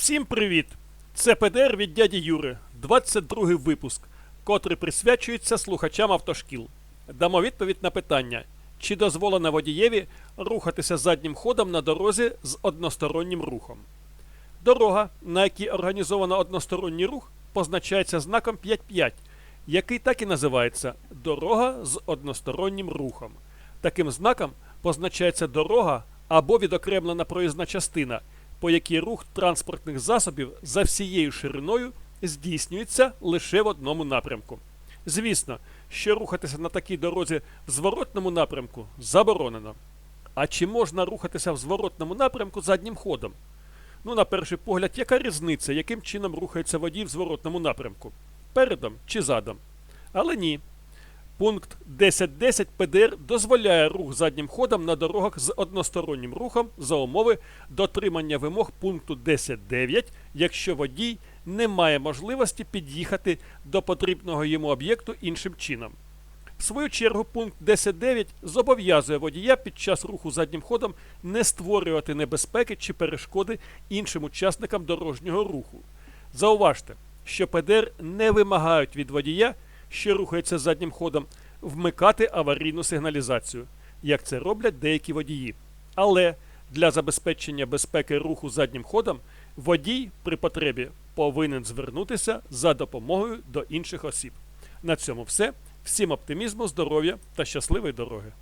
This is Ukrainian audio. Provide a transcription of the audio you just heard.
Всім привіт! Це ПДР від дяді Юри, 22 випуск, котрий присвячується слухачам автошкіл. Дамо відповідь на питання, чи дозволено водієві рухатися заднім ходом на дорозі з одностороннім рухом. Дорога, на якій організовано односторонній рух, позначається знаком 5.5, який так і називається дорога з одностороннім рухом. Таким знаком позначається дорога або відокремлена проїзна частина, по якій рух транспортних засобів за всією шириною здійснюється лише в одному напрямку. Звісно, що рухатися на такій дорозі в зворотному напрямку заборонено. А чи можна рухатися в зворотному напрямку заднім ходом? Ну, на перший погляд, яка різниця, яким чином рухається водій в зворотному напрямку? Передом чи задом? Але ні. Пункт 10.10 ПДР дозволяє рух заднім ходом на дорогах з одностороннім рухом за умови дотримання вимог пункту 10.9, якщо водій не має можливості під'їхати до потрібного йому об'єкту іншим чином. В свою чергу, пункт 10.9 зобов'язує водія під час руху заднім ходом не створювати небезпеки чи перешкоди іншим учасникам дорожнього руху. Зауважте, що ПДР не вимагають від водія, що рухається заднім ходом, вмикати аварійну сигналізацію, як це роблять деякі водії. Але для забезпечення безпеки руху заднім ходом водій при потребі повинен звернутися за допомогою до інших осіб. На цьому все. Всім оптимізму, здоров'я та щасливої дороги!